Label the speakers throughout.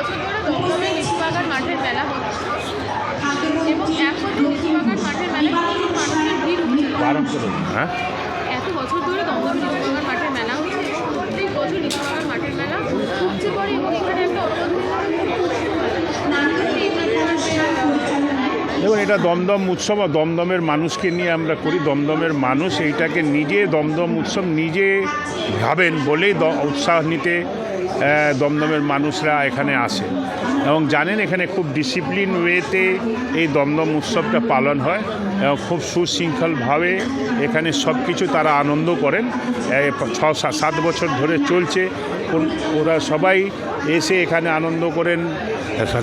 Speaker 1: বছর ধরে দমদমে লিচুবাগান মাঠের মেলা হচ্ছে। এবং বছর লিচুবাগান মাঠের মেলায় প্রচুর মানুষের ভিড় উঠছে
Speaker 2: হ্যাঁ?
Speaker 1: এত বছর ধরে দমদম লিচুবাগান মাঠের মেলা হচ্ছে। এবং প্রত্যেক বছর লিচুবাগান মাঠের মেলা উপচে পড়ে এবং এখানে একটা
Speaker 2: দেখুন এটা দমদম উৎসব আর দমদমের মানুষকে নিয়ে আমরা করি। দমদমের মানুষ এইটাকে নিজে দমদম উৎসব নিজে ভাবেন বলেই উৎসাহ নিতে দমদমের মানুষরা এখানে আসে। এবং জানেন এখানে খুব ডিসিপ্লিন ওয়েতে এই দমদম উৎসবটা পালন হয়। এবং খুব সুশৃঙ্খলভাবে এখানে সব কিছু তারা আনন্দ করেন। ছ, সাত বছর ধরে চলছে। ওরা সবাই এসে এখানে আনন্দ করেন।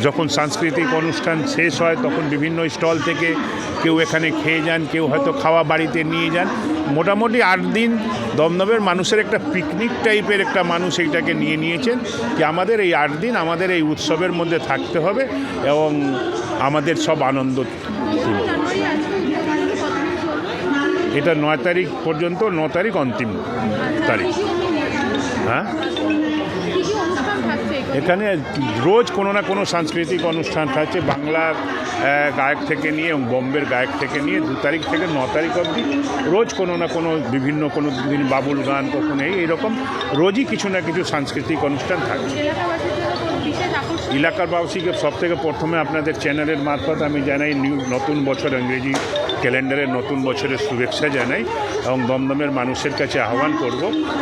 Speaker 2: যখন সাংস্কৃতিক অনুষ্ঠান শেষ হয়, তখন বিভিন্ন স্টল থেকে কেউ এখানে খেয়ে যান, কেউ হয়তো খাওয়া বাড়িতে নিয়ে যান। মোটামুটি আট দিন দমদমের মানুষের একটা পিকনিক টাইপের একটা মানুষ এইটাকে নিয়ে নিয়েছেন যে আমাদের এই আট দিন আমাদের এই উৎসবের মধ্যে থাকতে হবে এবং আমাদের সব আনন্দ এটা নয় তারিখ পর্যন্ত ন তারিখ অন্তিম তারিখ। হ্যাঁ
Speaker 1: এখানে?
Speaker 2: রোজ কোনো না কোনো সাংস্কৃতিক অনুষ্ঠান থাকছে বাংলার গায়ক থেকে নিয়ে বম্বের গায়ক থেকে নিয়ে দু তারিখ থেকে ন তারিখ অবধি রোজ কোনো না কোনো বিভিন্ন কোনো দিন বাবুল গান কখনো এই এরকম রোজই কিছু না কিছু সাংস্কৃতিক অনুষ্ঠান থাকছে এলাকার বাসীকে সব থেকে প্রথমে আপনাদের চ্যানেলের মারফত আমি জানাই নিউ নতুন বছর ইংরেজি ক্যালেন্ডারের নতুন বছরের শুভেচ্ছা জানাই এবং দমদমের মানুষের কাছে আহ্বান করব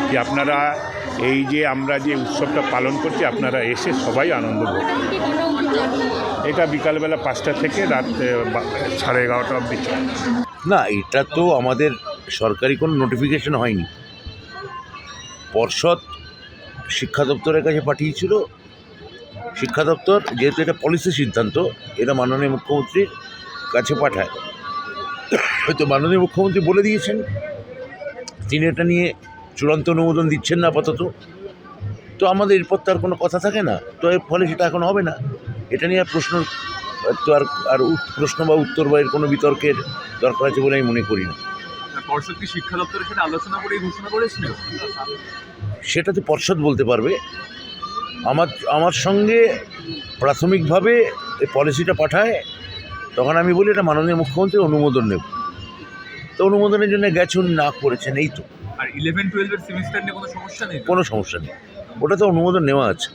Speaker 2: যে আপনারা এই যে আমরা যে উৎসবটা পালন করছি, আপনারা এসে সবাই আনন্দ
Speaker 1: উদ্যোগ
Speaker 2: এটা বিকালবেলা পাঁচটা থেকে রাত সাড়ে এগারোটা অবধি
Speaker 3: না, এটা তো আমাদের সরকারি কোনো নোটিফিকেশন হয়নি। পর্ষদ শিক্ষা দপ্তরের কাছে পাঠিয়েছিল। শিক্ষা দপ্তর যেহেতু এটা পলিসি সিদ্ধান্ত, এটা মাননীয় মুখ্যমন্ত্রীর কাছে পাঠায়। হয়তো মাননীয় মুখ্যমন্ত্রী বলে দিয়েছেন তিনি এটা নিয়ে চূড়ান্ত অনুমোদন দিচ্ছেন না আপাতত। তো আমাদের এরপর তো আর কোনো কথা থাকে না তো এর ফলে সেটা এখন হবে না। এটা নিয়ে আর প্রশ্ন তো আর আর প্রশ্ন বা উত্তর বা এর কোনো বিতর্কের দরকার আছে বলে আমি মনে করি না।
Speaker 4: পর্ষদ কি শিক্ষা দপ্তরের সাথে আলোচনা করে ঘোষণা করেছিল?
Speaker 3: সেটা তো পর্ষদ বলতে পারবে। আমার আমার সঙ্গে প্রাথমিকভাবে এই পলিসিটা পাঠায় তখন আমি বলি এটা মাননীয় মুখ্যমন্ত্রী অনুমোদন নেব। তো অনুমোদনের জন্য গেছেন না করেছেন এই তো।
Speaker 4: আর ইলেভেন টুয়েলভের সেমিস্টার নিয়ে কোনো সমস্যা নেই
Speaker 3: কোনো সমস্যা নেই। ওটা তো অনুমোদন নেওয়া আছে।